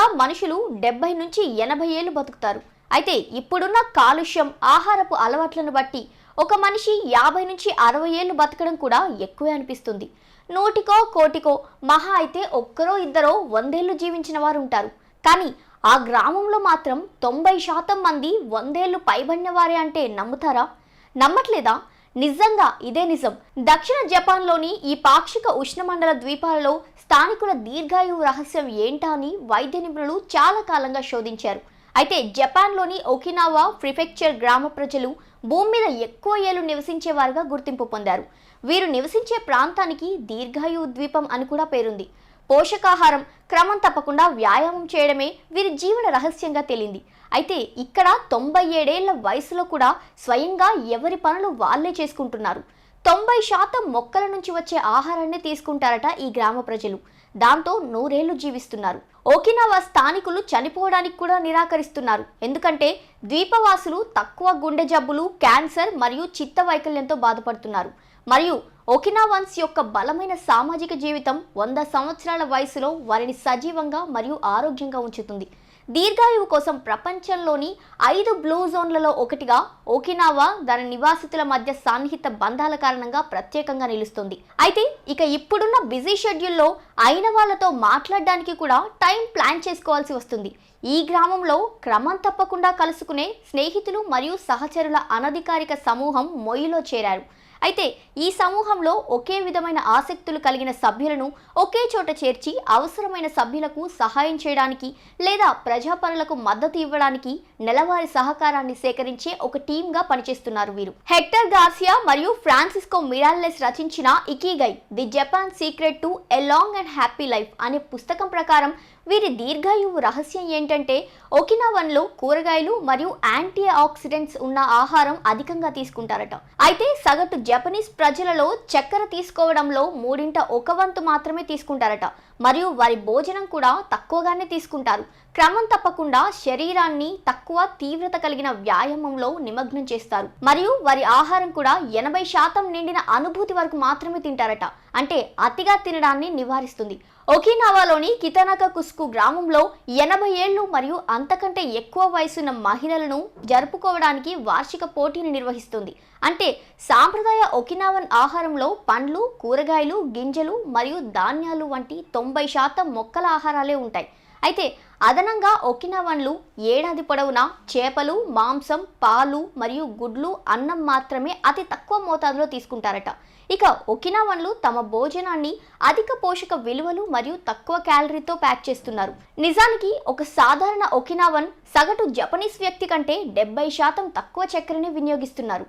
సాధారణంగా మనుషులు డెబ్బై నుంచి ఎనభై ఏళ్ళు బతుకుతారు. అయితే ఇప్పుడున్న కాలుష్యం ఆహారపు అలవాట్లను బట్టి ఒక మనిషి యాభై నుంచి అరవై ఏళ్ళు బతకడం కూడా ఎక్కువే అనిపిస్తుంది. నూటికో కోటికో మహా అయితే ఒక్కరో ఇద్దరో వందేళ్ళు జీవించిన వారు ఉంటారు కానీ ఆ గ్రామంలో మాత్రం తొంభై శాతం మంది వందేళ్ళు పైబడిన వారే అంటే నమ్ముతారా? నమ్మట్లేదా? నిజంగా ఇదే నిజం. దక్షిణ జపాన్లోని ఈ పాక్షిక ఉష్ణమండల ద్వీపాలలో స్థానికుల దీర్ఘాయువు రహస్యం ఏంటా అని వైద్య నిపుణులు చాలా కాలంగా శోధించారు. అయితే జపాన్లోని ఒకినావా ప్రిఫెక్చర్ గ్రామ ప్రజలు భూమి మీద ఎక్కువ ఏళ్ళు నివసించేవారుగా గుర్తింపు పొందారు. వీరు నివసించే ప్రాంతానికి దీర్ఘాయువు ద్వీపం అని కూడా పేరుంది. పోషకాహారం క్రమం తప్పకుండా వ్యాయామం చేయడమే వీరి జీవన రహస్యంగా తేలింది. అయితే ఇక్కడ తొంభై ఏడేళ్ళ వయసులో కూడా స్వయంగా ఎవరి పనులు వాళ్ళే చేసుకుంటున్నారు. తొంభై శాతం మొక్కల నుంచి వచ్చే ఆహారాన్ని తీసుకుంటారట ఈ గ్రామ ప్రజలు. దాంతో నూరేళ్ళు జీవిస్తున్నారు. ఓకినావా స్థానికులు చనిపోవడానికి కూడా నిరాకరిస్తున్నారు. ఎందుకంటే ద్వీపవాసులు తక్కువ గుండె జబ్బులు క్యాన్సర్ మరియు చిత్త వైకల్యంతో బాధపడుతున్నారు. మరియు ఒకినావాన్స్ యొక్క బలమైన సామాజిక జీవితం వంద సంవత్సరాల వయసులో వారిని సజీవంగా మరియు ఆరోగ్యంగా ఉంచుతుంది. దీర్ఘాయువు కోసం ప్రపంచంలోని ఐదు బ్లూ జోన్లలో ఒకటిగా ఓకినావా దాని నివాసితుల మధ్య సాన్నిహిత బంధాల కారణంగా ప్రత్యేకంగా నిలుస్తుంది. అయితే ఇక ఇప్పుడున్న బిజీ షెడ్యూల్లో అయిన వాళ్ళతో మాట్లాడడానికి కూడా టైం ప్లాన్ చేసుకోవాల్సి వస్తుంది. ఈ గ్రామంలో క్రమం తప్పకుండా కలుసుకునే స్నేహితులు మరియు సహచరుల అనధికారిక సమూహం మొయ్యిలో చేరారు. అయితే ఈ సమూహంలో ఒకే విధమైన ఆసక్తులు కలిగిన సభ్యులను ఒకే చోట చేర్చి అవసరమైన సభ్యులకు సహాయం చేయడానికి లేదా ప్రజాపనులకు మద్దతు ఇవ్వడానికి నెలవారీ సహకారాన్ని సేకరించే ఒక టీంగా పనిచేస్తున్నారు వీరు. హెక్టర్ గార్సియా మరియు ఫ్రాన్సిస్కో మిరాల్లెస్ రచించిన Ikigai the Japan secret to a long and happy life అనే పుస్తకం ప్రకారం వీరి దీర్ఘాయువు రహస్యం ఏంటంటే ఒకినావన్లో కూరగాయలు మరియు యాంటీ ఆక్సిడెంట్స్ ఉన్న ఆహారం అధికంగా తీసుకుంటారట. అయితే సగటు జపనీస్ ప్రజలలో చక్కెర తీసుకోవడంలో మూడింట ఒక వంతు మాత్రమే తీసుకుంటారట. మరియు వారి భోజనం కూడా తక్కువగానే తీసుకుంటారు. క్రమం తప్పకుండా శరీరాన్ని తక్కువ తీవ్రత కలిగిన వ్యాయామంలో నిమగ్నం చేస్తారు. మరియు వారి ఆహారం కూడా ఎనభై శాతం నిండిన అనుభూతి వరకు మాత్రమే తింటారట. అంటే అతిగా తినడాన్ని నివారిస్తుంది. ఒకినావాలోని కితనక కుస్కు గ్రామంలో ఎనభై ఏళ్ళు మరియు అంతకంటే ఎక్కువ వయసున్న మహిళలను జరుపుకోవడానికి వార్షిక పోటీని నిర్వహిస్తుంది. అంటే సాంప్రదాయ ఒకినావన్ ఆహారంలో పండ్లు కూరగాయలు గింజలు మరియు ధాన్యాలు వంటి తొమ్మిది తొంభై శాతం మొక్కల ఆహారాలే ఉంటాయి. అయితే అదనంగా ఒకినావన్లు ఏడాది పొడవునా చేపలు మాంసం పాలు మరియు గుడ్లు అన్నం మాత్రమే అతి తక్కువ మోతాదులో తీసుకుంటారట. ఇక ఒకినావన్లు తమ భోజనాన్ని అధిక పోషక విలువలు మరియు తక్కువ క్యాలరీతో ప్యాక్ చేస్తున్నారు. నిజానికి ఒక సాధారణ ఒకినావన్ సగటు జపనీస్ వ్యక్తి కంటే డెబ్బై శాతం తక్కువ చక్కెరని వినియోగిస్తున్నారు.